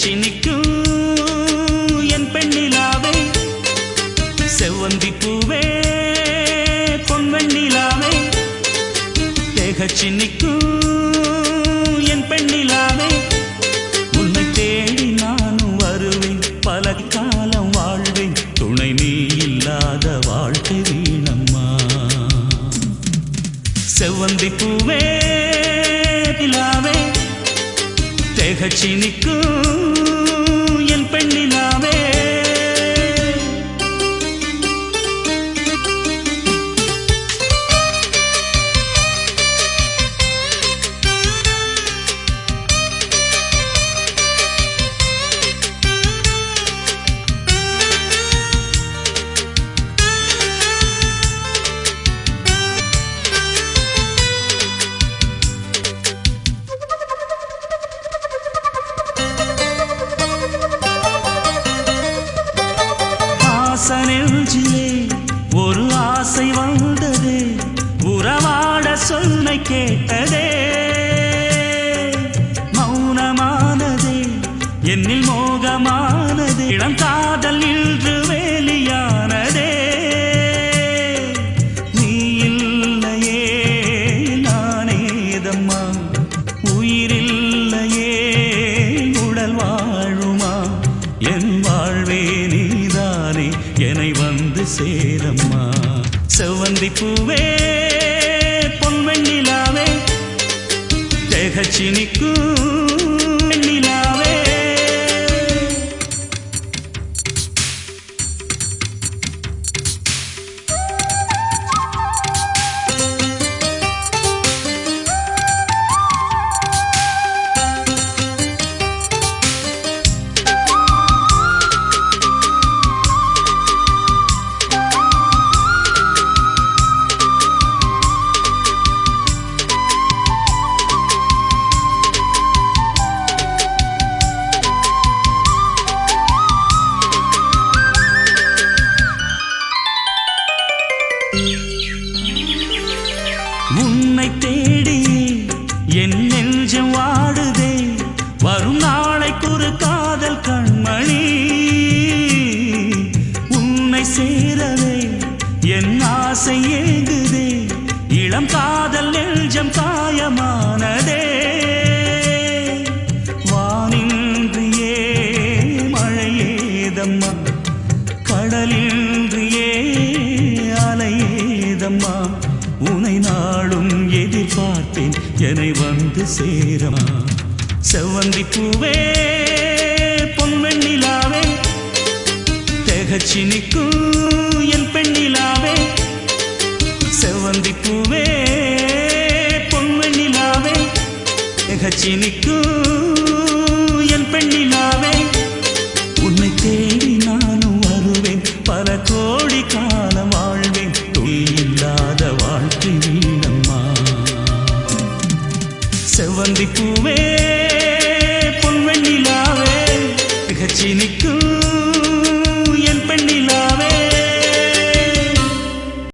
பிடிச்சி நிற்கும் என் பெண்ணிலாவே. செவ்வந்தி பூவே பொன்வெண்ணிலாவே தேகச்சி நிற்கும் என் பெண்ணிலாவே. உன்னை தேடி நானும் வருவேன். பல காலம் வாழ்வேன். துணை நீ இல்லாத வாழ்க்கை வீணம்மா. செவ்வந்தி பூவே நிலாவே தேகச்சி நிற்கும் நெஞ்சிலே ஒரு ஆசை வந்ததே. உறவாட சொல்லை கேட்டதே வந்து செவ்வந்தி பூவே பொன்வெண்ணிலாவே. தேகச்சினிக்கு உன்னை தேடி என் நெஞ்சம் வாடுதே. வரும் நாளைக்கு ஒரு காதல் கண்மணி. உன்னை சேரவே என் ஆசை ஏங்குதே. இளம் காதல் நெஞ்சம் காயமானதே. வானின்றியே மழையேதம்மா. கடலின்றியே அலையேதம்மா. உனை நாளும் எதிர்பார்த்தேன் என வந்து சேரமா. செவ்வந்தி பூவே பொன்வெண்ணிலாவே. தேகச்சி நிற்கும் என் பெண்ணிலாவே. செவ்வந்தி பூவே பொன்வெண்ணிலாவே. தேகச்சி நிற்கும் செவ்வந்தி பூவே